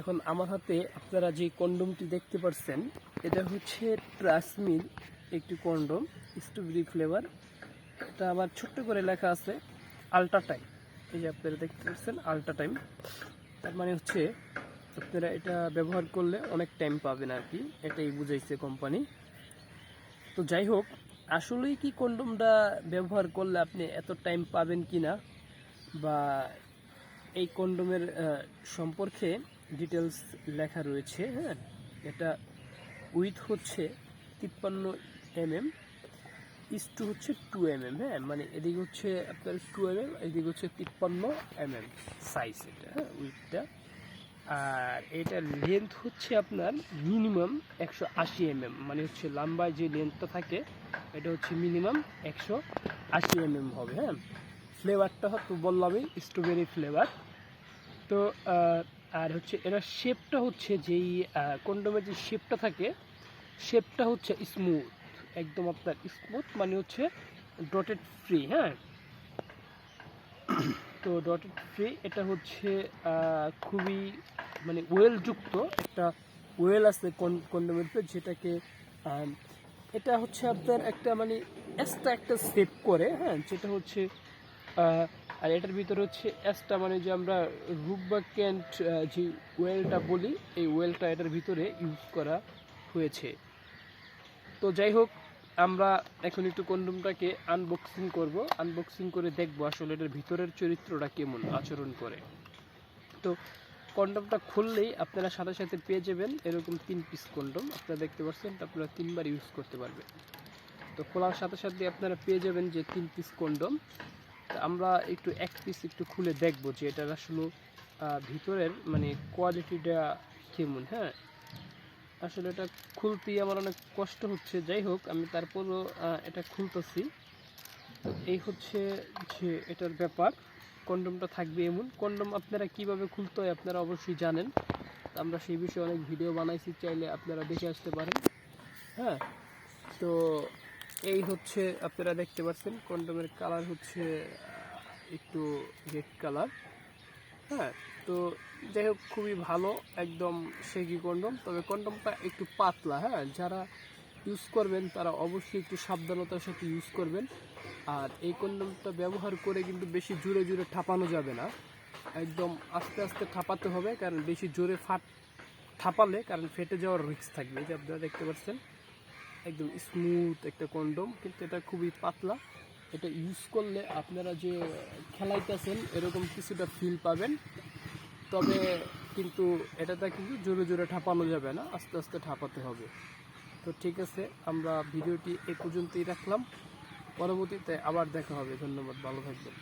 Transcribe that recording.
এখন আমার হাতে আপনারা যে কন্ডোমটি দেখতে পাচ্ছেন এটা হচ্ছে ট্রাসমিল একটি কন্ডোম, স্ট্রবেরি ফ্লেভার। এটা আমার ছোট্ট করে লেখা আছে আল্ট্রা টাইম এই যে আপনারা দেখতে পাচ্ছেন আল্ট্রা টাইম তার মানে হচ্ছে আপনারা এটা ব্যবহার করলে অনেক টাইম পাবেন আর কি, এটাই বুঝাইছে কোম্পানি। তো যাই হোক, আসলেই কি কন্ডোমটা ব্যবহার করলে আপনি এত টাইম পাবেন কি না বা এই কন্ডোমের সম্পর্কে ডিটেলস লেখা রয়েছে হ্যাঁ? এটা উইথ হচ্ছে তিপ্পান্ন এম এম টু হচ্ছে টু এম এম হ্যাঁ? মানে এদিকে হচ্ছে আপনার টু এম এম এদিকে হচ্ছে তিপ্পান্ন এম এম সাইজ এটা হ্যাঁ? উইথটা আর এটার লেন্থ হচ্ছে আপনার মিনিমাম একশো আশি এমএম মানে হচ্ছে লম্বায় যে লেন্থটা থাকে, এটা হচ্ছে মিনিমাম একশো আশি এম এম হবে হ্যাঁ? ফ্লেভারটা তো বললামই স্ট্রবেরি ফ্লেভার তো আর হচ্ছে এটার শেপটা হচ্ছে যেই কন্ডোমের যে শেপটা থাকে শেপটা হচ্ছে স্মুথ একদম আপনার স্মুথ মানে হচ্ছে ডটেড ফ্রি হ্যাঁ? তো ডটেড ফ্রি এটা হচ্ছে খুবই মানে ওয়েলযুক্ত একটা ওয়েল আছে কন্ডোমের উপরে, যেটাকে এটা হচ্ছে আপনার একটা মানে এক্সট্রা একটা সেভ করে হ্যাঁ? যেটা হচ্ছে আর এটার ভিতরে হচ্ছে এক্সট্রা মানে যে আমরা রুব বা ক্যান্ট যে ওয়েলটা বলি, এই ওয়েলটা এটার ভিতরে ইউজ করা হয়েছে। তো যাই হোক, আমরা এখন একটু কন্ডোমটাকে আনবক্সিং করব। আনবক্সিং করে দেখব আসলে এটার ভিতরের চরিত্রটা কেমন আচরণ করে। তো কন্ডোমটা খুললেই আপনারা সাথে সাথে পেয়ে যাবেন এরকম তিন পিস কন্ডোম। আপনারা দেখতে পাচ্ছেন আপনারা তিনবার ইউজ করতে পারবেন। তো খোলার সাথে সাথে আপনারা পেয়ে যাবেন যে তিন পিস কন্ডোম। আমরা একটু এক পিস একটু খুলে দেখব যে এটার আসলে ভিতরের মানে কোয়ালিটিটা কেমন হ্যাঁ? আসলে এটা খুলতেই আমার অনেক কষ্ট হচ্ছে। যাই হোক, আমি তারপরও এটা খুলতেছি। তো এই হচ্ছে যে এটার ব্যাপার। কন্ডোমটা থাকবে এমন। কন্ডোম আপনারা কীভাবে খুলতে হয় আপনারা অবশ্যই জানেন। আমরা সেই বিষয়ে অনেক ভিডিও বানাইছি, চাইলে আপনারা দেখে আসতে পারেন। হ্যাঁ? তো এই হচ্ছে আপনারা দেখতে পাচ্ছেন, কন্ডোমের কালার হচ্ছে একটু রেড কালার। হ্যাঁ তো যাই হোক, খুবই ভালো, একদম সেগি কন্ডম। তবে কন্ডমটা একটু পাতলা হ্যাঁ যারা ইউজ করবেন, তারা অবশ্যই একটু সাবধানতার সাথে ইউজ করবেন। আর এই কন্ডমটা ব্যবহার করে কিন্তু বেশি জোরে জোরে ঠাপানো যাবে না। একদম আস্তে আস্তে ঠাপাতে হবে, কারণ বেশি জোরে ফাট ঠাপালে কারণ ফেটে যাওয়ার রিস্ক থাকবে যে আপনারা দেখতে পাচ্ছেন। একদম স্মুথ একটা কন্ডম কিন্তু এটা খুবই পাতলা। এটা ইউজ করলে আপনারা যে খেলাইতেছেন, এরকম কিছুটা ফিল পাবেন। তবে কিন্তু এটাতে কিন্তু জোরে জোরে ঠাপানো যাবে না, আস্তে আস্তে ঠাপাতে হবে। তো ঠিক আছে, আমরা ভিডিওটি এ পর্যন্তই রাখলাম। পরবর্তীতে আবার দেখা হবে। ধন্যবাদ, ভালো থাকবেন।